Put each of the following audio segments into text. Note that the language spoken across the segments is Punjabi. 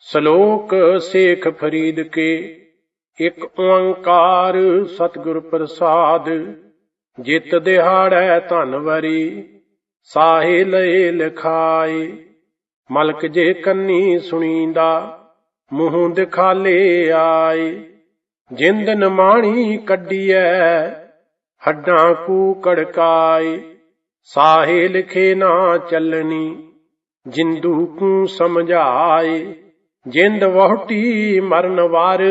ਸ਼ਲੋਕ ਸੇਖ ਫਰੀਦ ਕੇ, ਇਕ ਓੰਕਾਰ ਸਤਿਗੁਰ ਪ੍ਰਸਾਦ, ਜਿਤ ਦਿਹਾੜੈ ਧਨਵਰੀ ਸਾਹੇ ਲਏ ਲਖਾਏ, ਮਲਕ ਜੇ ਕੰਨੀ ਸੁਣੀਂਦਾ, ਮੂੰਹ ਦਿਖਾਲੇ ਆਏ, ਜਿੰਦ ਨਮਾਣੀ ਕੱਢੀਐ, ਹੱਡਾਂ ਕੂ ਕੜਕਾਏ, ਸਾਹੇ ਲਿਖੇ ਨਾ ਚੱਲਣੀ, ਜਿੰਦੂ ਕੂ ਸਮਝਾਏ ਜਿੰਦ ਵਹੁਟੀ ਮਰਨ ਵਾਰ,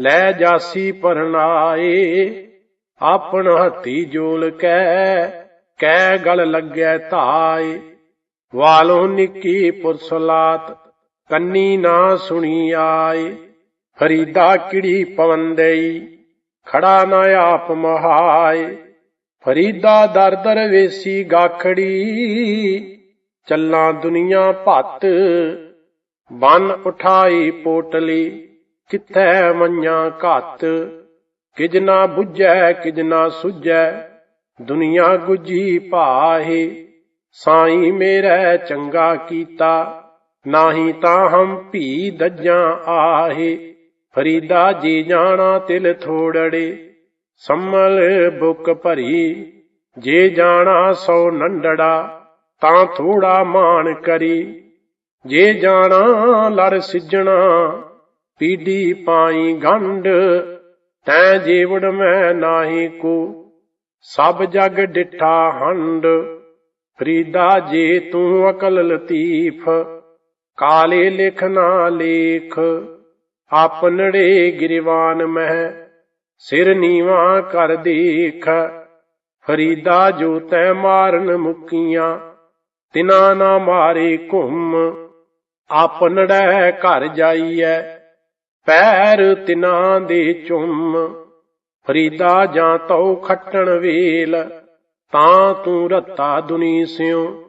ਲੈ ਜਾਸੀ ਪਰਨਾਏ। ਆਪਣ ਹੱਥੀ ਜੋਲ ਕੈ ਕੈ ਗਲ ਲੱਗੈ ਧਾਏ। ਵਾਲੋਂ ਨਿੱਕੀ ਪੁਰਸਲਾਤ, ਕੰਨੀ ਨਾ ਸੁਣੀ ਆਏ। ਫਰੀਦਾ ਕਿੜੀ ਪਵਨ ਦੇਈ, ਖੜਾ ਨਾ ਆਪ ਮਹਾਏ। ਫਰੀਦਾ ਦਰ ਦਰ ਵੇਸੀ ਗਾਖੜੀ, ਚੱਲਾਂ ਦੁਨੀਆ ਭੱਤ ਬਨ ਉਠਾਈ ਪੋਟਲੀ, ਕਿੱਥੈ ਮੰਨਿਆ ਘਾਤ? ਕਿਜ ਨਾ 부ਝੈ ਕਿਜ ਨਾ ਸੁਝੈ, ਦੁਨੀਆ ਗੁਜੀ ਭਾਹੇ, ਸਾਈ ਮੇਰਾ ਚੰਗਾ ਕੀਤਾ, ਨਾਹੀ ਤਾਂ ਹਮ ਭੀ ਦੱਜਾਂ ਆਹੇ, ਫਰੀਦਾ ਜੀ ਜਾਣਾ ਤਿਲ ਥੋੜੜੇ, ਸੰਮਲ ਬੁੱਕ ਭਰੀ, ਜੇ ਜਾਣਾ ਸੋ ਨੰਡੜਾ, ਤਾਂ ਥੋੜਾ ਮਾਣ ਕਰੀ। ਜੇ ਜਾਣਾ ਲੜ ਸਿੱਜਣਾ ਪੀੜੀ ਪਾਈ ਗੰਢ, ਤੈ ਜੀਵੜ ਮੈਂ ਨਾਹੀ ਕੋ। ਸਭ ਜਗ ਡਿਠਾ ਹੰਡ ਫਰੀਦਾ ਜੇ ਤੂੰ ਅਕਲ ਲਤੀਫ। ਕਾਲੇ ਲਿਖ ਨਾ ਲੇਖ ਆਪਨੜੇ ਗਿਰਵਾਨ ਮਹਿ, ਸਿਰ ਨੀਵਾ ਕਰ ਦੇਖ। ਫਰੀਦਾ ਜੋ ਤੈ ਮਾਰਨ ਮੁਕੀਆਂ, ਤਿਨਾ ਨਾ ਮਾਰੇ ਘੁੰਮ। ਆਪਨੜੈ ਘਰ ਜਾਈਐ, ਪੈਰ ਤਿਨਾਂ ਦੇ ਚੁੰਮ। ਫਰੀਦਾ ਜਾਂ ਤਉ ਖੱਟਣ ਵੇਲ, ਤਾਂ ਤੂੰ ਰੱਤਾ ਦੁਨੀ ਸਿਉ।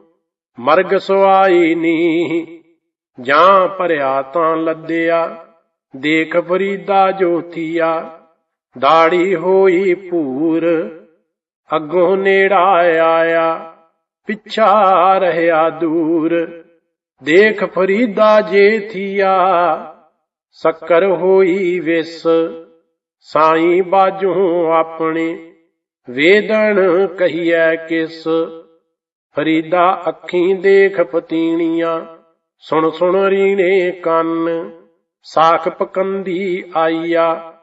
ਮਰਗ ਸੁਆਈ ਨੀ ਜਾਂ ਭਰਿਆ ਤਾਂ ਲੱਦਿਆ। ਦੇਖ ਫਰੀਦਾ ਜੋਤੀਆ, ਦਾੜੀ ਹੋਈ ਭੂਰ। ਅੱਗੋਂ ਨੇੜਾ ਆਇਆ, ਪਿੱਛਾ ਰਹਿਆ ਦੂਰ। ਦੇਖ ਫਰੀਦਾ ਜੇ ਥੀਆ, ਸ਼ੱਕਰ ਹੋਈ ਵਿਸ। ਸਾਈ ਬਾਜੂ ਆਪਣੇ ਵੇਦਣ ਕਹੀਐ ਕਿਸ। ਫਰੀਦਾ ਅੱਖੀਂ ਦੇਖ ਪਤੀਣੀਆਂ, ਸੁਣ ਸੁਣ ਰੀਣੇ ਕੰਨ। ਸਾਖ ਪਕੰਦੀ ਆਈਆ,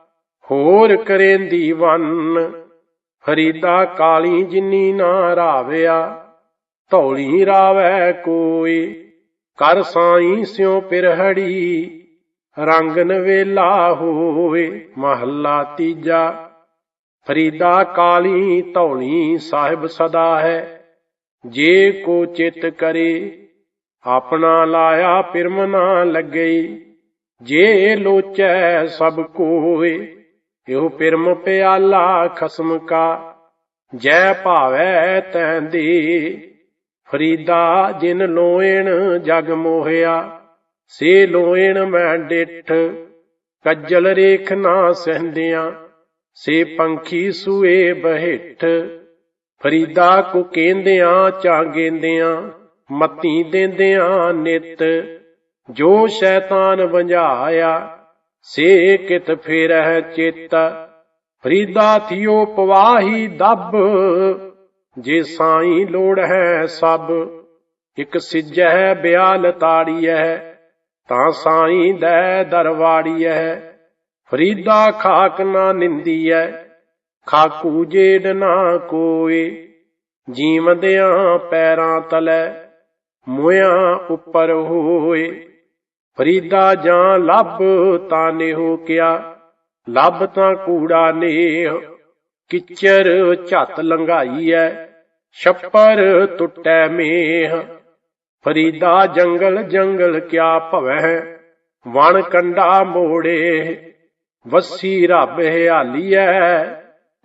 ਹੋਰ ਕਰੇਂਦੀ ਵੰਨ। ਫਰੀਦਾ ਕਾਲੀ ਜਿੰਨੀ ਨਾ ਰਾਵਿਆ, ਧੌਲੀ ਰਾਵੈ ਕੋਈ। ਕਰ ਸਾਈ ਸਿਉ ਪਿਰਹੜੀ, ਰੰਗ ਨਵੇਲਾ ਹੋਏ ਮਹੱਲਾ ਤੀਜਾ। ਫਰੀਦਾ ਕਾਲੀ ਧੌਲੀ ਸਾਹਿਬ ਸਦਾ ਹੈ, ਜੇ ਕੋ ਚਿਤ ਕਰੇ, ਆਪਣਾ ਲਾਇਆ ਪਿਰਮ ਨਾ ਲੱਗਈ ਜੇ ਲੋਚੈ ਸਭ ਕੋਏ ਇਹੋ ਪਿਰਮ ਪਿਆਲਾ ਖਸਮ ਕਾ। ਜੈ ਭਾਵੈ ਤੈ ਦੇ ਫਰੀਦਾ ਜਿਨ ਲੋਇਣ ਜਗ ਮੋਹਿਆ, ਸੇ ਲੋਇਣ ਮੈਂ ਡਿਠ, ਕੱਜਲ ਰੇਖ ਨਾ ਸਹੰਦਿਆਂ, ਸੇ ਪੰਖੀ ਸੂਏ ਬਹਿਠ। ਫਰੀਦਾ ਕੋ ਕੇਂਦਿਆਂ ਚਾਗੇਂਦਿਆਂ ਮਤੀ ਦੇਂਦਿਆਂ ਨਿਤ। ਜੋ ਸ਼ੈਤਾਨ ਵੰਝਾਇਆ, ਸੇ ਕਿਤ ਫੇਰਹਿ ਚਿਤ। ਫਰੀਦਾ ਥਿਓ ਪਵਾਹੀ ਦੱਬ ਜੇ ਸਾਈ ਲੋੜ ਹੈ ਸਭ, ਇਕ ਸਿਜਹਿ ਬਿਆਲ ਤਾੜੀਐ, ਤਾਂ ਸਾਈ ਦੈ ਦਰਵਾੜੀਐ। ਫਰੀਦਾ ਖਾਕ ਨਾ ਨਿੰਦੀਐ, ਖਾਕੂ ਜੇੜ ਨਾ ਕੋਏ। ਜੀਵਦਿਆਂ ਪੈਰਾਂ ਤਲੇ, ਮੋਇਆਂ ਉੱਪਰ ਹੋਏ। ਫਰੀਦਾ ਜਾਂ ਲੱਭ ਤਾਂ ਨੇਹੋ ਕਿਆ, ਲੱਭ ਤਾਂ ਕੂੜਾ ਨੇ ਕਿਚਰ ਝੱਤ ਲੰਘਾਈ ਐ ਛੱਪਰ ਟੁੱਟੈ ਮੇਹ। ਫਰੀਦਾ ਜੰਗਲ ਜੰਗਲ ਕਿਆ ਭਵੈ ਵਣ ਕੰਡਾ ਮੋੜੇ, ਵਸੀ ਰੱਬ ਹਿਆਲੀਐ,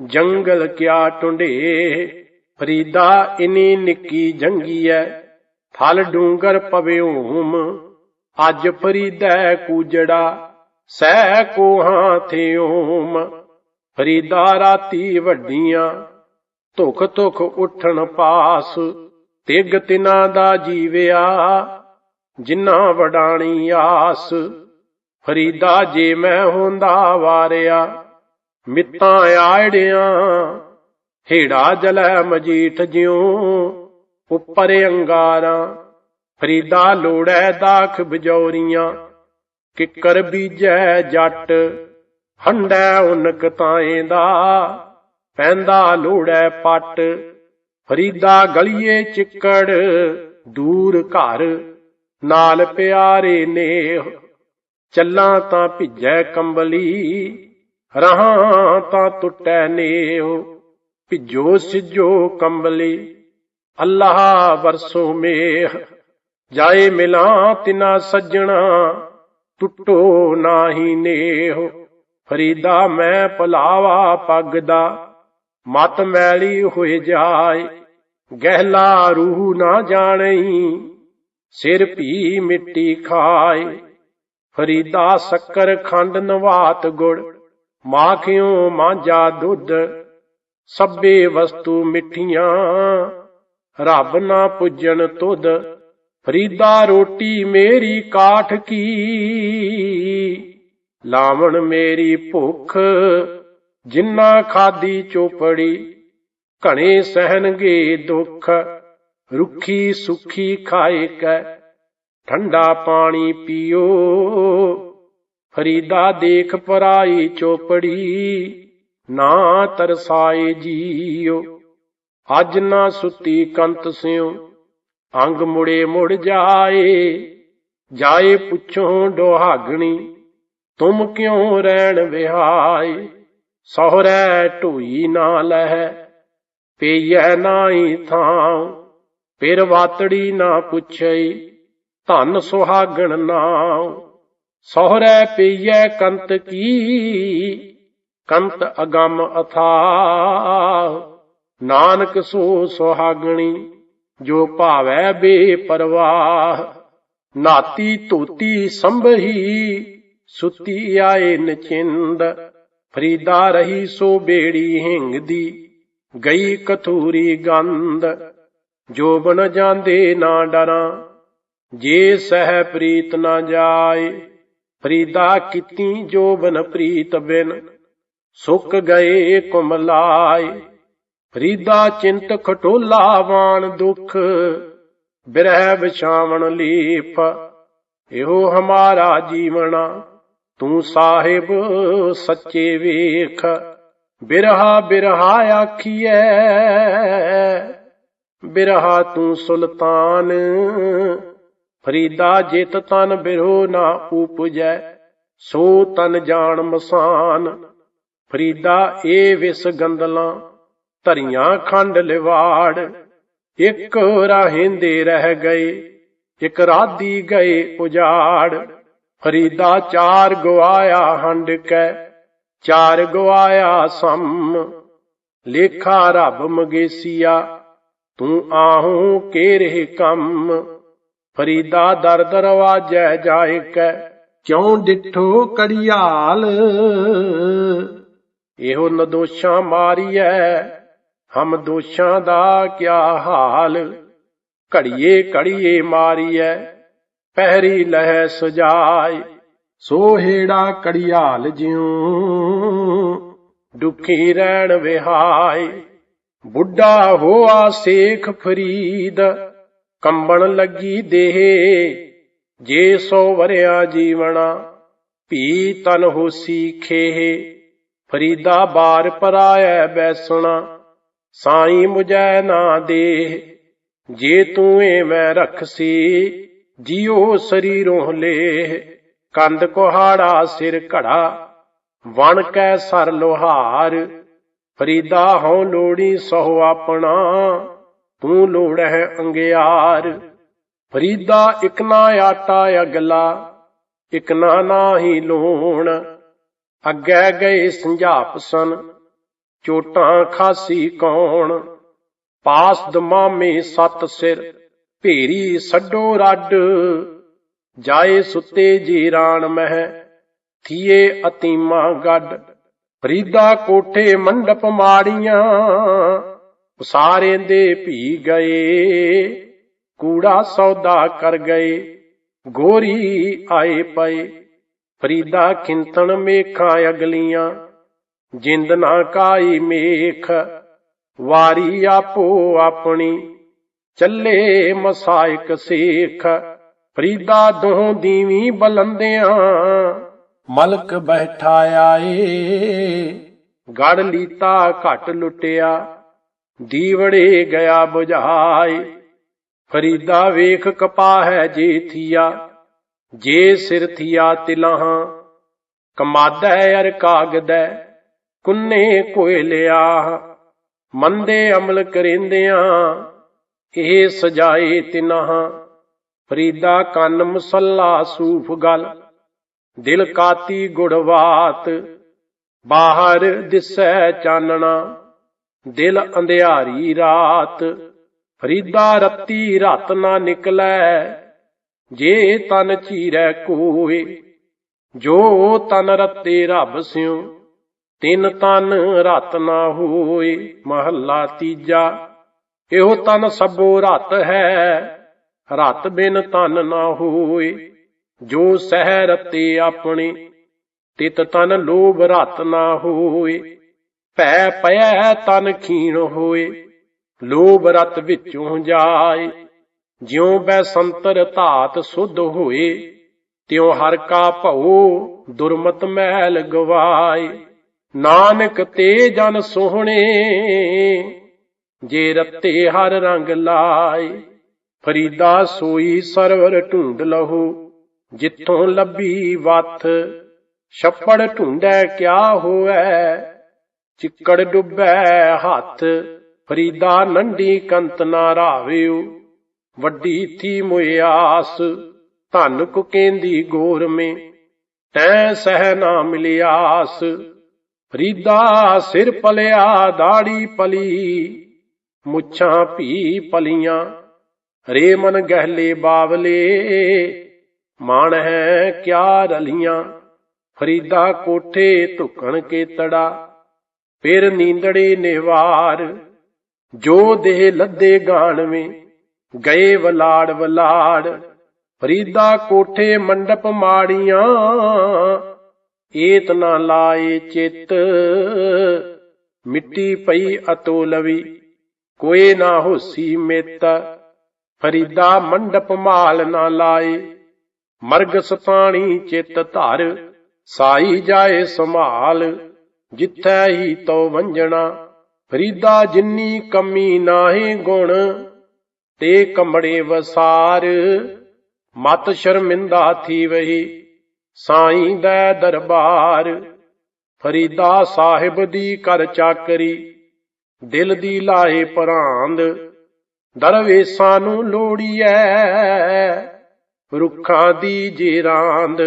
ਜੰਗਲ ਕਿਆ ਟੁੰਡੇ। ਫਰੀਦਾ ਇਨੀ ਨਿੱਕੀ ਜੰਗੀਐ, ਥਲ ਡੂੰਗਰ ਪਵਿਉਮ ਅੱਜ ਫਰੀਦਾ ਕੂਜੜਾ, ਸਹਿ ਕੋਹਾਂ ਥਿਓਮ ਫਰੀਦਾ ਰਾਤੀ ਵੱਡੀਆਂ, ਧੁਖ ਧੁਖ ਉਠਣ ਪਾਸ, ਤਿਗ ਤਿਨਾ ਦਾ ਜੀਵਿਆ, ਜਿੰਨਾ ਵਡਾਣੀ ਆਸ। ਫਰੀਦਾ ਜੇ ਮੈਂ ਹੁੰਦਾ ਵਾਰਿਆ, ਮਿੱਤਾਂ ਆੜਿਆਂ, ਹੇੜਾ ਜਲੈ ਮਜੀਠ ਜਿਉ, ਉੱਪਰ ਅੰਗਾਰਾਂ। ਫਰੀਦਾ ਲੋੜੈ ਦਾਖ ਬਜੌਰੀਆਂ, ਕਿੱਕਰ ਬੀਜੈ ਜੱਟ ਹੰਡੈ ਉਨਕ ਤਾਏ ਦਾ, ਪੈਂਦਾ ਲੋੜੈ ਪੱਟ, ਫਰੀਦਾ ਗਲੀਏ ਚਿੱਕੜ, ਦੂਰ ਘਰ, ਨਾਲ ਪਿਆਰੇ ਨੇਹ। ਚੱਲਾਂ ਤਾਂ ਭਿੱਜੈ ਕੰਬਲੀ, ਰਹਾਂ ਤਾਂ ਟੁੱਟੈ ਨੇਹ। ਭਿੱਜੋ ਸਿਜੋ ਕੰਬਲੀ, ਅੱਲਾਹ ਵਰਸੋ ਮੇਹ। ਜਾਏ ਮਿਲਾਂ ਤਿਨਾ ਸੱਜਣਾ, ਟੁੱਟੋ ਨਾਹੀ ਨੇਹ। ਫਰੀਦਾ ਮੈਂ ਭਲਾਵਾ ਪੱਗ ਦਾ ਮਤ ਮੈਲੀ ਹੋਏ ਜਾਏ, ਗਹਿਲਾ ਰੂਹ ਨਾ ਜਾਣਈ, ਸਿਰ ਭੀ ਮਿੱਟੀ ਖਾਏ। ਫਰੀਦਾ ਸ਼ੱਕਰ ਖੰਡ ਨਵਾਤ ਗੁੜ, ਮਾਖਿਓ ਮਾਂਜਾ ਦੁੱਧ, ਸਭੇ ਵਸਤੂ ਮਿੱਠੀਆਂ, ਰੱਬ ਨਾ ਪੁੱਜਣ ਤੁਧ। ਫਰੀਦਾ ਰੋਟੀ ਮੇਰੀ ਕਾਠ ਕੀ ਲਾਵਣ ਮੇਰੀ ਭੁੱਖ, ਜਿੰਨਾ ਖਾਦੀ ਚੋਪੜੀ, ਘਣੇ ਸਹਿਣਗੇ ਦੁੱਖ, ਰੁੱਖੀ ਸੁਖੀ ਖਾਏ ਕੈ, ਠੰਡਾ ਪਾਣੀ ਪੀਓ। ਫਰੀਦਾ ਦੇਖ ਪਰਾਈ ਚੋਪੜੀ, ਨਾ ਤਰਸਾਏ ਜੀਓ। ਅੱਜ ਨਾ ਸੁੱਤੀ ਕੰਤ ਸਿਓ ਅੰਗ ਮੁੜੇ ਮੁੜ ਜਾਏ ਜਾਏ ਪੁੱਛੋਂ ਡੋਹਾਗਣੀ ਤੁਮ ਕਿਉ ਰਹਿਣ ਵਿਹਾਏ ਸਹੁਰੈ ਢੋਈ ਨਾ ਲਹਿ ਪਈਐ ਨਾਹੀ ਥਾਂ ਫਿਰ ਵਾਤੜੀ ਨਾ ਪੁੱਛਈ, ਧਨ ਸੁਹਾਗਣ ਨਾਮ ਸਹੁਰੈ ਪਈਐ ਕੰਤ ਕੀ? ਕੰਤ ਅਗੰਮ ਅਥਾ ਨਾਨਕ ਸੋ ਸੁਹਾਗਣੀ, ਜੋ ਭਾਵੈ ਬੇਪਰਵਾਹ। ਨਾਤੀ ਧੋਤੀ ਸੰਭਹੀ ਸੁਤੀ ਆਏ ਨਚਿੰਦ, ਫਰੀਦਾ ਰਹੀ ਸੋ ਬੇੜੀ ਹਿੰਗਦੀ, ਗਈ ਕਥੂਰੀ ਗੰਧ, ਜੋ ਬਨ ਜਾਂਦੇ ਨਾ ਡਰਾਂ, ਜੇ ਸਹਿ ਪ੍ਰੀਤ ਨਾ ਜਾਏ, ਫਰੀਦਾ ਕੀਤੀ ਜੋ ਬਨ ਪ੍ਰੀਤ ਬਿਨ, ਸੁੱਕ ਗਏ ਕੁਮਲਾਏ ਫਰੀਦਾ ਚਿੰਤ ਖਟੋਲਾ ਵਾਣ ਦੁਖ, ਬਿਰਹਿ ਵਿਛਾਵਣ ਲੀਪ, ਇਹੋ ਹਮਾਰਾ ਜੀਵਣਾ। ਤੂੰ ਸਾਹਿਬ ਸੱਚੇ ਵੇਖ, ਬਿਰਹਾ ਬਿਰਹਾ ਆਖੀਐ। ਬਿਰਹਾ ਤੂੰ ਸੁਲਤਾਨ, ਫਰੀਦਾ ਜਿਤ ਤਨ ਬਿਰੋ ਨਾ ਉਪਜੈ, ਸੋ ਤਨ ਜਾਣ ਮਸਾਨ। ਫਰੀਦਾ ਏ ਵਿਸ ਗੰਦਲਾਂ, ਧਰੀਆਂ ਖੰਡ ਲਿਵਾੜ, ਇੱਕ ਰਾਹਿੰਦੇ ਰਹਿ ਗਏ, ਇੱਕ ਰਾਦੀ ਗਏ ਉਜਾੜ। ਫਰੀਦਾ ਚਾਰ ਗਵਾਇਆ ਹੰਡ ਕੈ, ਚਾਰ ਗਵਾਇਆ ਸਮ। ਲੇਖਾ ਰੱਬ ਮਗੇਸੀਆ, ਤੂੰ ਆਹੂੰ ਕੇ ਰਹਿ ਕੰਮ। ਫਰੀਦਾ ਦਰ ਦਰਵਾਜੈ ਜਾਇ ਕੈ, ਕਿਉਂ ਡਿਠੋ ਕੜਿਆਲ? ਇਹੋ ਨਦੋਸ਼ਾਂ ਮਾਰੀਐ, ਹਮ ਦੋਸ਼ਾਂ ਦਾ ਕਿਆ ਹਾਲ? ਘੜੀਏ ਘੜੀਏ ਮਾਰੀਐ ਪਹਿਰੀ ਲਹਿ ਸਜਾਏ ਸੋ ਹੇੜਾ ਕੜਿਆਲ ਜਿਉ। ਦੁਖੀ ਰਹਿਣ ਵਿਹਾਏ ਬੁੱਢਾ ਹੋਆ ਸੇਖ ਫਰੀਦ, ਕੰਬਣ ਲੱਗੀ ਦੇਹ, ਜੇ ਸੋ ਵਰਿਆ ਜੀਵਣਾ, ਭੀ ਤਨ ਹੋਸੀ ਖੇਹ। ਫਰੀਦਾ ਬਾਰ ਪਰਾਇਐ ਬੈਸਣਾ, ਸਾਈ ਮੁਝੈ ਨਾ ਦੇ ਜੇ ਤੂੰ ਏ ਐਵੇਂ ਰਖਸੀ ਜਿਉ ਸਰੀਰੋਂ ਲੇਹ ਕੰਦ ਕੋਹਾੜਾ ਸਿਰ ਘੜਾ, ਵਣ ਕੈ ਸਰ ਲੋਹਾਰ, ਫਰੀਦਾ ਹਉ ਲੋੜੀ ਸਹੁ ਆਪਣਾ, ਤੂੰ ਲੋੜਹਿ ਅੰਗਿਆਰ। ਫਰੀਦਾ ਇਕ ਨਾ ਆਟਾ ਅਗਲਾ, ਇਕ ਨਾ ਨਾਹੀ ਲੋਣ, ਅੱਗੇ ਗਏ ਸੰਝਾਪ ਸਨ ਚੋਟਾਂ ਖਾਸੀ ਕੌਣ, ਪਾਸ ਦਮਾਮੇ ਸੱਤ ਸਿਰ। ਭੇਰੀ ਸੱਡੋ ਰੱਡ, ਜਾਏ ਸੁੱਤੇ ਜੀਰਾਨ ਮਹਿ, ਥੀਏ ਅਤੀਮਾ ਗੱਡ। ਫਰੀਦਾ ਕੋਠੇ ਮੰਡਪ ਮਾੜੀਆਂ, ਉਸਾਰੇ ਦੇ ਭੀ ਗਏ, ਕੂੜਾ ਸੌਦਾ ਕਰ ਗਏ, ਗੋਰੀ ਆਏ ਪਏ। ਫਰੀਦਾ ਖਿੰਤਣ ਮੇਖਾਂ ਅਗਲੀਆਂ, ਜਿੰਦ ਨਾ ਕਾਈ ਮੇਖ, ਵਾਰੀ ਆਪੋ ਆਪਣੀ। ਚੱਲੇ ਮਸਾਇਕ ਸੇਖ ਫਰੀਦਾ ਦੋਹ ਦੀਵੀ ਬਲੰਦਿਆਂ। ਮਲਕ ਬੈਠਾ ਆਏ। ਗੜ ਲੀਤਾ ਘਟ ਲੁੱਟਿਆ ਦੀਵੜੇ ਗਿਆ 부ਝਾਏ ਫਰੀਦਾ ਵੇਖ ਕਪਾਹੈ ਜੇ ਥੀਆ ਜੇ ਸਿਰ ਥੀਆ ਤਿਲਹਾਂ। ਕਮਾਦਾ ਅਰ ਕਾਗਦੈ ਕੁੰਨੇ ਕੋਇਲਿਆ ਮੰਦੇ ਅਮਲ ਕਰਿੰਦਿਆਂ ਇਹ ਸਜਾਏ ਤਿਨਹਾਂ, ਫਰੀਦਾ ਕੰਨ ਮਸੱਲਾ ਸੂਫ ਗਲ, ਦਿਲ ਕਾਤੀ ਗੁੜਵਾਤ ਬਾਹਰ ਦਿਸੈ ਚਾਨਣਾ, ਦਿਲ ਅੰਧਿਆਰੀ ਰਾਤ, ਫਰੀਦਾ ਰੱਤੀ ਰਤ ਨਾ ਨਿਕਲੈ, ਜੇ ਤਨ ਚੀਰੈ ਕੋਏ, ਜੋ ਤਨ ਰਤੇ ਰੱਬ ਸਿਉ, ਤਿੰਨ ਤਨ ਰਤ ਨਾ ਹੋਏ, ਮਹੱਲਾ ਤੀਜਾ। ਇਹੋ ਤਨ ਸਭੋ ਰਤ ਹੈ। ਰਤ ਬਿਨ ਤਨ ਨਾ ਹੋਏ ਜੋ ਸਹਿ ਰਤੇ ਆਪਣੇ, ਤਿਤ ਤਨ ਲੋਭ ਰਤ ਨਾ ਹੋਏ ਭੈ ਪਿਆ ਤਨ ਖੀਣ ਹੋਏ ਲੋਭ ਰਤ ਵਿੱਚੋਂ ਜਾਏ ਜਿਉ ਬੈ ਸੰਤਰ ਧਾਤ ਸੁਧ ਹੋਏ ਤਿਉ ਹਰ ਕਾ ਭਉ ਦੁਰਮਤ ਮਹਿਲ ਗਵਾਏ ਨਾਨਕ ਤੇ ਜਨ ਸੋਹਣੇ ਜੇ ਰਤੇ ਹਰ ਰੰਗ ਲਾਏ, ਫਰੀਦਾ ਸੋਈ ਸਰਵਰ ਢੂੰਡ ਲਹੋ। ਜਿੱਥੋਂ ਲੱਭੀ ਵਥ, ਛੱਪੜ ਢੂੰਡੈ ਕਿਆ ਹੋਐ? ਚਿੱਕੜ ਡੁੱਬੈ ਹੱਥ, ਫਰੀਦਾ ਨੰਡੀ ਕੰਤ ਨਾ ਰਾਵਿਓ ਵੱਡੀ ਥੀ ਮੁਇਆਸ ਧਨ ਕੁ ਕੇਂਦੀ ਗੋਰ ਮੇ। ਤੈ ਸਹਿ ਨਾ ਮਿਲਿਆਸ ਫਰੀਦਾ ਸਿਰ ਪਲਿਆ, ਦਾੜੀ ਪਲੀ। ਮੁੱਛਾਂ ਭੀ ਪਲੀਆਂ ਰੇ ਮਨ ਗਹਿਲੇ ਬਾਵਲੇ, ਮਾਣ ਹੈ ਕਿਆ ਰਲੀਆਂ, ਫਰੀਦਾ ਕੋਠੇ ਧੁਕਣ ਕੇ ਤੜਾ, ਫਿਰ ਨੀਂਦੜੇ ਨਿਵਾਰ, ਜੋ ਦੇਹ ਲੱਦੇ ਗਾਣਵੇਂ, ਗਏ ਵਲਾੜ ਵਲਾੜ, ਫਰੀਦਾ ਕੋਠੇ ਮੰਡਪ ਮਾੜੀਆਂ, ਏਤ ਨਾ ਲਾਏ ਚਿੱਤ, ਮਿੱਟੀ ਪਈ ਅਤੋਲਵੀ। ਕੋਏ ਨਾ ਹੋਸੀ ਮਿੱਤ, ਫਰੀਦਾ ਮੰਡਪ ਮਾਲ ਨਾ ਲਾਏ। ਮਰਗ ਸਤਾਣੀ ਚਿੱਤ ਧਰ, ਸਾਈ ਜਾਏ ਸੰਭਾਲ। ਜਿੱਥੈ ਹੀ ਤੋ ਵੰਜਣਾ ਫਰੀਦਾ ਜਿੰਨੀ ਕਮੀ ਨਾਹੀ ਗੁਣ। ਤੇ ਕੰਬੜੇ ਵਸਾਰ, ਮਤ ਸ਼ਰਮਿੰਦਾ ਥੀ ਵਹੀ ਸਾਈਂ ਦਾ ਦਰਬਾਰ। ਫਰੀਦਾ ਸਾਹਿਬ ਦੀ ਕਰ ਚਾਕਰੀ ਦਿਲ ਦੀ ਲਾਹੇ ਪਰਾਂਦ, ਦਰਵੇਸਾਂ ਨੂੰ ਲੋੜੀਐ। ਰੁੱਖਾਂ ਦੀ ਜੀਰਾਂਦ,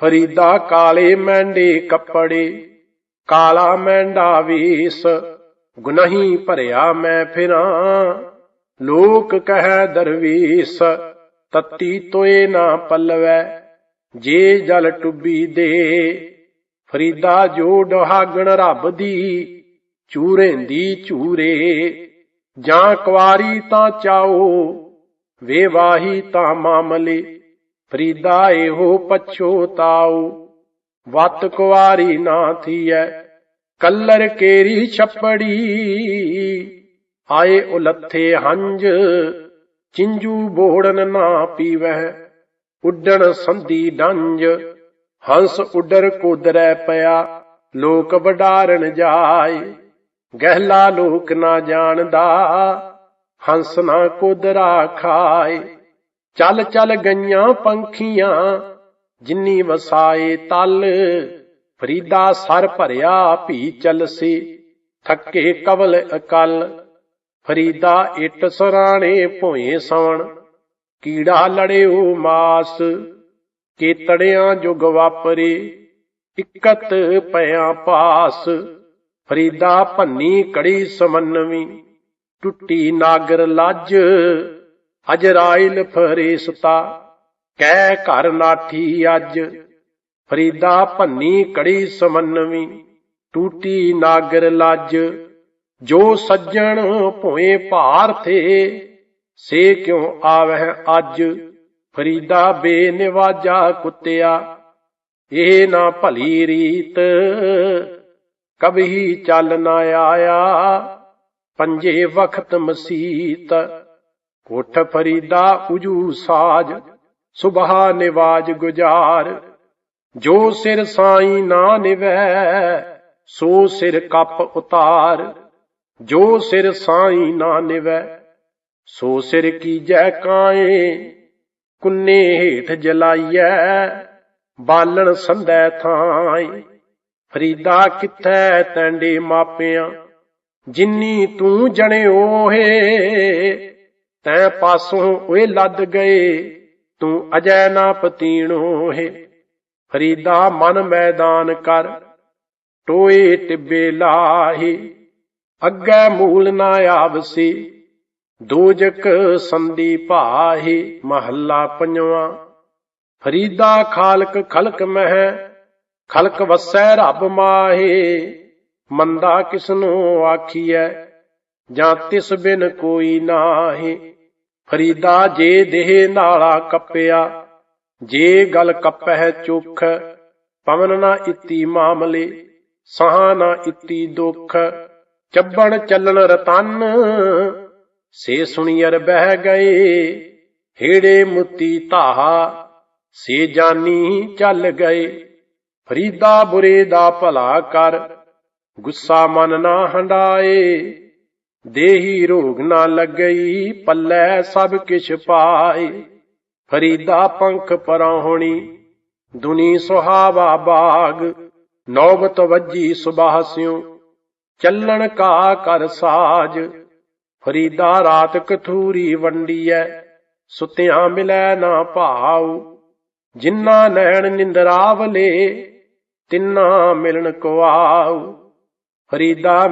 ਫਰੀਦਾ ਕਾਲੇ ਮੈਂਡੇ ਕੱਪੜੇ, ਕਾਲਾ ਮੈਂਡਾ ਵੇਸ ਗੁਨਾਹੀ ਭਰਿਆ ਮੈਂ ਫਿਰਾਂ। ਲੋਕ ਕਹੈ ਦਰਵੇਸ, ਤਤੀ ਤੋਏ ਨਾ ਪੱਲਵੈ, ਜੇ ਜਲ ਟੁੱਬੀ ਦੇ। ਫਰੀਦਾ ਜੋ ਡਹਾਗਣ ਰੱਬ ਦੀ ਚੂਰੇਂਦੀ ਚੂਰੇ, ਜਾਂ ਕੁਆਰੀ ਤਾਂ ਚਾਓ, ਵੇਵਾਹੀ ਤਾਂ ਮਾਮਲੇ, ਫਰੀਦਾ ਇਹੋ ਪਛੋਤਾਓ ਵਤ ਕੁਆਰੀ ਨਾ ਥੀਐ, ਕੱਲਰ ਕੇਰੀ ਛੱਪੜੀ, ਆਏ ਉਲੱਥੇ ਹੰਝ, ਚਿੰਜੂ ਬੋੜਨ ਨਾ ਪੀਵਹਿ, ਉੱਡਣ ਸੰਧੀ ਡੰਜ ਹੰਸ ਉੱਡਰ ਕੋਦਰੈ ਪਿਆ, ਲੋਕ ਵਡਾਰਨ ਜਾਏ। ਗਹਿਲਾ ਲੋਕ ਨਾ ਜਾਣਦਾ, ਹੰਸ ਨਾ ਕੋਦਰਾ ਖਾਏ ਚੱਲ ਚੱਲ ਗਈਆਂ ਪੰਖੀਆਂ, ਜਿੰਨੀ ਵਸਾਏ ਤਲ। ਫਰੀਦਾ ਸਰ ਭਰਿਆ ਭੀ ਚਲਸੀ, ਥੱਕੇ ਕਵਲ ਅਕਲ। ਫਰੀਦਾ ਇਟ ਸਰਾਣੇ ਭੋਏ ਸਵਣ ਕੀੜਾ ਲੜਿਓ ਮਾਸ। ਕੇਤੜਿਆਂ ਜੁਗ ਵਾਪਰੇ, ਇਕਤ ਪਿਆ ਪਾਸ। ਫਰੀਦਾ ਭੰਨੀ ਕੜੀ ਸਮਨਵੀ, ਟੁੱਟੀ ਨਾਗਰ ਲੱਜ, ਅਜਰਾਇਲ ਫਰੇਸਤਾ, ਕਹਿ ਘਰ ਨਾਠੀ ਅੱਜ। ਫਰੀਦਾ ਭੰਨੀ ਕੜੀ ਸਮਨਵੀ, ਟੂਟੀ ਨਾਗਰ ਲੱਜ, ਜੋ ਸੱਜਣ ਭੋਏ ਭਾਰ ਥੇ, ਸੇ ਕਿਉ ਆਵਹਿ ਅੱਜ? ਫਰੀਦਾ ਬੇਨਿਵਾਜਾ ਕੁੱਤਿਆ, ਇਹ ਨਾ ਭਲੀ ਰੀਤ ਕਬਹੀ ਚੱਲ ਨਾ ਆਇਆ, ਪੰਜੇ ਵਖਤ ਮਸੀਤ। ਕੋਠ ਫਰੀਦਾ ਉਜੂ ਸਾਜ ਸੁਬਹਾ ਨਿਵਾਜ ਗੁਜਾਰ। ਜੋ ਸਿਰ ਸਾਈ ਨਾ ਨਿਵੈ, ਸੋ ਸਿਰ ਕੱਪ ਉਤਾਰ। ਜੋ ਸਿਰ ਸਾਈ ਨਾ ਨਿਵੈ, ਸੋ ਸਿਰ ਕੀਜੈ ਕਾਏ। ਕੁੰਨੇ ਹੇਠ ਜਲਾਈਐ, ਬਾਲਣ ਸੰਧੈ ਥਾਈ ਫਰੀਦਾ ਕਿੱਥੈ ਤੈਂਡੇ ਮਾਪਿਆਂ? ਜਿੰਨੀ ਤੂੰ ਜਣਿਓ ਹੈ ਤੈ ਪਾਸੋਂ ਓਏ ਲੱਦ ਗਏ, ਤੂੰ ਅਜੈ ਨਾ ਪਤੀਣੋ ਹੈ ਫਰੀਦਾ ਮਨ ਮੈਦਾਨ ਕਰ, ਟੋਏ ਟਿੱਬੇ ਲਾਹੀ। ਅੱਗੇ ਮੂਲ ਨਾ ਆਵਸੀ, ਦੋਜਕ ਸੰਦੀ ਭਾਹੀ। ਮਹੱਲਾ ਪੰਜਵਾਂ। ਫਰੀਦਾ ਖਾਲਕ ਖਲਕ ਮਹਿ ਖਲਕ ਵਸੈ ਰੱਬ ਮਾਹੇ, ਮੰਦਾ ਕਿਸਨੂੰ ਆਖੀਐ, ਜਾਂ ਤਿਸ ਬਿਨ ਕੋਈ ਨਾਹੀ। ਫਰੀਦਾ ਜੇ ਦੇਹ ਨਾਲਾ ਕੱਪਿਆ, ਜੇ ਗਲ ਕੱਪਹਿ ਚੁਖ, ਪਵਨ ਨਾ ਇਤੀ ਮਾਮਲੇ, ਸਹਾ ਨਾ ਇਤੀ ਦੁਖ। ਚੱਬਣ ਚੱਲਣ ਰਤਨ, ਸੇ ਸੁਣੀਅਰ ਬਹਿ ਗਏ, ਹੇੜੇ ਮੁਤੀ ਧਾਹਾ, ਸੇ ਜਾਨੀ ਚੱਲ ਗਏ। ਫਰੀਦਾ ਬੁਰੇ ਦਾ ਭਲਾ ਕਰ, ਗੁੱਸਾ ਮਨ ਨਾ ਹੰਡਾਏ। ਦੇਹੀ ਰੋਗ ਨਾ ਲੱਗਈ, ਪੱਲੇ ਸਭ ਕਿਛ ਪਾਏ। ਫਰੀਦਾ ਪੰਖ ਪਰਾਉਣੀ ਦੁਨੀ ਸੁਹਾਵਾ ਬਾਗ। ਨੌਬਤ ਵੱਜੀ ਸੁਬਾਹ ਸਿਉ, ਚੱਲਣ ਕਾ ਕਰ ਸਾਜ। ਫਰੀਦਾ ਰਾਤ ਕਥੂਰੀ ਵੰਡੀਐ, ਸੁਤਿਆਂ ਮਿਲੈ ਨਾ ਭਾਉ। ਜਿਨ੍ਹਾਂ ਨੈਣ ਨਿੰਦਰਾਵਲੇ ਤਿੰਨਾ ਮਿਲਣ ਕੋ ਆਉ ਫਰੀਦਾ